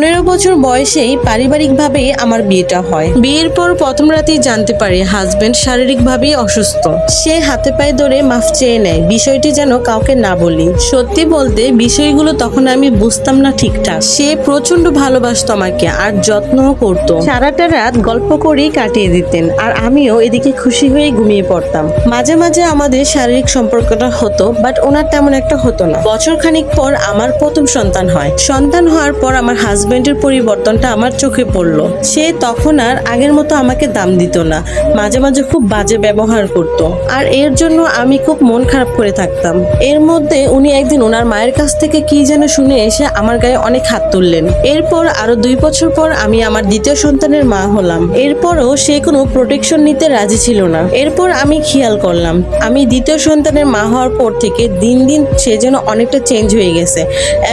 পনেরো বছর বয়সেই পারিবারিকভাবে আমার বিয়েটা হয়। বিয়ের পর প্রথম রাতেই জানতে পারি হাজবেন্ড শারীরিকভাবেই অসুস্থ। সে হাতে পায়ে ধরে মাফ চেয়ে নেয়। বিষয়টি যেন কাউকে না বলি। সত্যি বলতে বিষয়গুলো তখন আমি বুঝতাম না ঠিকঠাক। সে প্রচণ্ড ভালোবাসতো আমাকে আর যত্নও করতো। সারাটা রাত গল্প করেই কাটিয়ে দিতেন আর আমিও এদিকে খুশি হয়ে ঘুমিয়ে পড়তাম। মাঝে মাঝে আমাদের শারীরিক সম্পর্কটা হতো বাট ওনার তেমন একটা হতো না। বছর খানিক পর আমার প্রথম সন্তান হয়। সন্তান হওয়ার পর আমার হাজবেন্ডের পরিবর্তনটা আমার চোখে পড়ল। সে তখন আর আগের মতো আমাকে দাম দিত না। মাঝে মাঝে খুব বাজে ব্যবহার করত। আর এর জন্য আমি খুব মন খারাপ করে থাকতাম। এর মধ্যে উনি একদিন ওনার মায়ের কাছ থেকে কি যেন শুনে এসে আমার গায়ে অনেক হাত তুললেন। এরপর আরও দুই বছর পর আমি আমার দ্বিতীয় সন্তানের মা হলাম। এরপরও সে কোনো প্রোটেকশন নিতে রাজি ছিল না। এরপর আমি খেয়াল করলাম, আমি দ্বিতীয় সন্তানের মা হওয়ার পর থেকে দিন দিন সে যেন অনেকটা চেঞ্জ হয়ে গেছে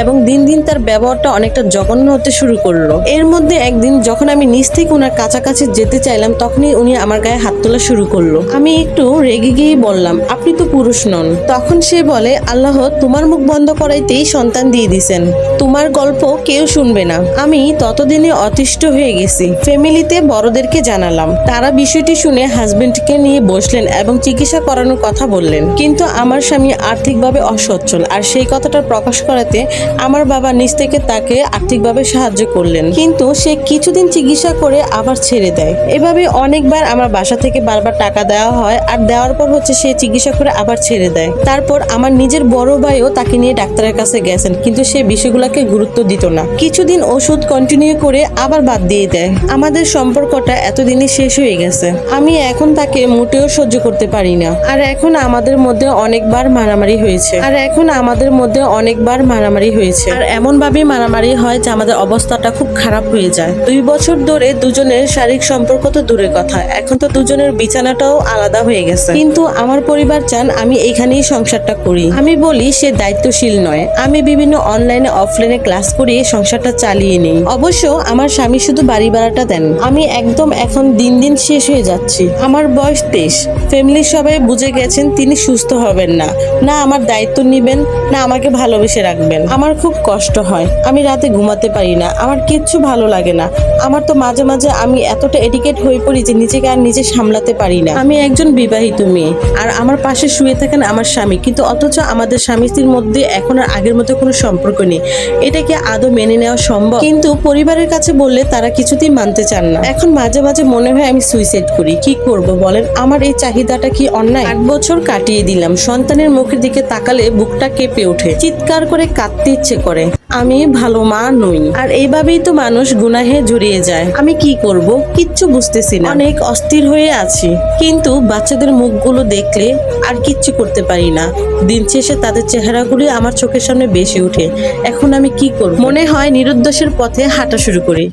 এবং দিন দিন তার ব্যবহারটা অনেকটা জঘন্য হতে শুরু করল। এর মধ্যে একদিন যখন আমি নিচ থেকে ওনার কাছাকাছি যেতে চাইলাম, তখনই উনি আমার গায়ে হাত তোলা শুরু করল। আমি একটু রেগে গিয়ে বললাম, আপনি তো পুরুষ নন। তখন সে বলে, আল্লাহ তোমার মুখ বন্ধ করাইতেই সন্তান দিয়ে দিছেন। তোমার গল্প কেউ শুনবে না। আমি ততদিনে অতিষ্ঠ হয়ে গেছি। ফ্যামিলিতে বড়দেরকে জানালাম। তারা বিষয়টি শুনে হাজবেন্ডকে নিয়ে বসলেন এবং চিকিৎসা করানোর কথা বললেন। কিন্তু আমার স্বামী আর্থিকভাবে অসচ্ছল। আর সেই কথাটা প্রকাশ করাতে আমার বাবা নিজ থেকে তাকে আর্থিকভাবে সাহায্য করলেন। কিন্তু সে কিছুদিন চিকিৎসা করে আবার ছেড়ে দেয়। এভাবে অনেকবার আমার বাসা থেকে বারবার টাকা দেওয়া হয় আর দেওয়ার পর হচ্ছে সে চিকিৎসা করে আবার ছেড়ে দেয়। তারপর আমার নিজের বড় ভাইও তাকে নিয়ে ডাক্তারের কাছে গেছেন, কিন্তু সে বিষয়গুলোকে গুরুত্ব দিত না। কিছুদিন ওষুধ কন্টিনিউ করে আবার বাদ দিয়ে দেয়। আমাদের সম্পর্কটা এতদিনে শেষ হয়ে গেছে। আমি এখন তাকে মোটেও সহ্য করতে পারি না। আর এখন আমাদের মধ্যে অনেকবার মারামারি হয়েছে। আর এখন আমাদের মধ্যে অনেকবার মারামারি হয়েছে। আর এমন ভাবে মারামারি হয় যে আমাদের অবস্থাটা খুব খারাপ হয়ে যায়। দুই বছর ধরে দুজনের শারীরিক সম্পর্ক তো দূরের কথা। এখন তো দুজনের বিছানাটাও আলাদা হয়ে গেছে। কিন্তু আমার পরিবার চান আমি এখানেই সংসারটা করি। আমি বলি, সে দায়িত্বশীল নয়। আমি বিভিন্ন অনলাইনে, অফলাইনে ক্লাস করিয়ে সংসারটা চালিয়ে নিই। অবশ্য আমার স্বামী শুধু বাড়ি ভাড়াটা দেন। আমি একদম এখন দিন দিন শেষ হয়ে যাচ্ছি। আমার বয়স তেইশ। ফ্যামিলির সবাই বুঝে গেছেন তিনি সুস্থ হবেন না। না আমার দায়িত্ব নিবেন, না আমাকে ভালোবেসে রাখবেন। আমার খুব কষ্ট হয়। আমি রাতে ঘুমাতে পারি না। আমার কিচ্ছু ভালো লাগে না। আমার তো মাঝে মাঝে আমি এতটা এডিকেট হয়ে পড়ি যে নিজেকে আর নিজে সামলাতে পারি না। আমি একজন বিবাহিত মেয়ে আর আমার পাশে শুয়ে থাকেন আমার স্বামী। কিন্তু অথচ আমাদের স্বামী স্ত্রীর মধ্যে এখন আর আগের মতো কোনো সম্পর্ক নেই। এটা কি আদৌ মেনে নেওয়া সম্ভব? কিন্তু পরিবারের কাছে বললে তারা কিছুতেই মানতে চান না। এখন মাঝে মাঝে মনে হয় আমি সুইসাইড করি। কি করব বলেন? আমার এই চাহিদাটা কি অন্যায়? আট বছর কাটিয়ে দিলাম। সন্তানের মুখের দিকে তাকালে বুকটা কেঁপে ওঠে। চিৎকার করে কাঁদতে ইচ্ছে করে। আমি ভালো মা নই। আর এইভাবেই তো মানুষ গুনাহে জড়িয়ে যায়। আমি কি করব? কিচ্ছু বুঝতেছি না। অনেক অস্থির হয়ে আছি। কিন্তু বাচ্চাদের মুখগুলো দেখলে আর কিচ্ছু করতে পারি না। দিন শেষে তাদের চেহারাগুলি আমার চোখের সামনে বেশি ওঠে। এখন আমি কি করব? মনে হয় নিরুদ্দেশের পথে হাঁটা শুরু করি।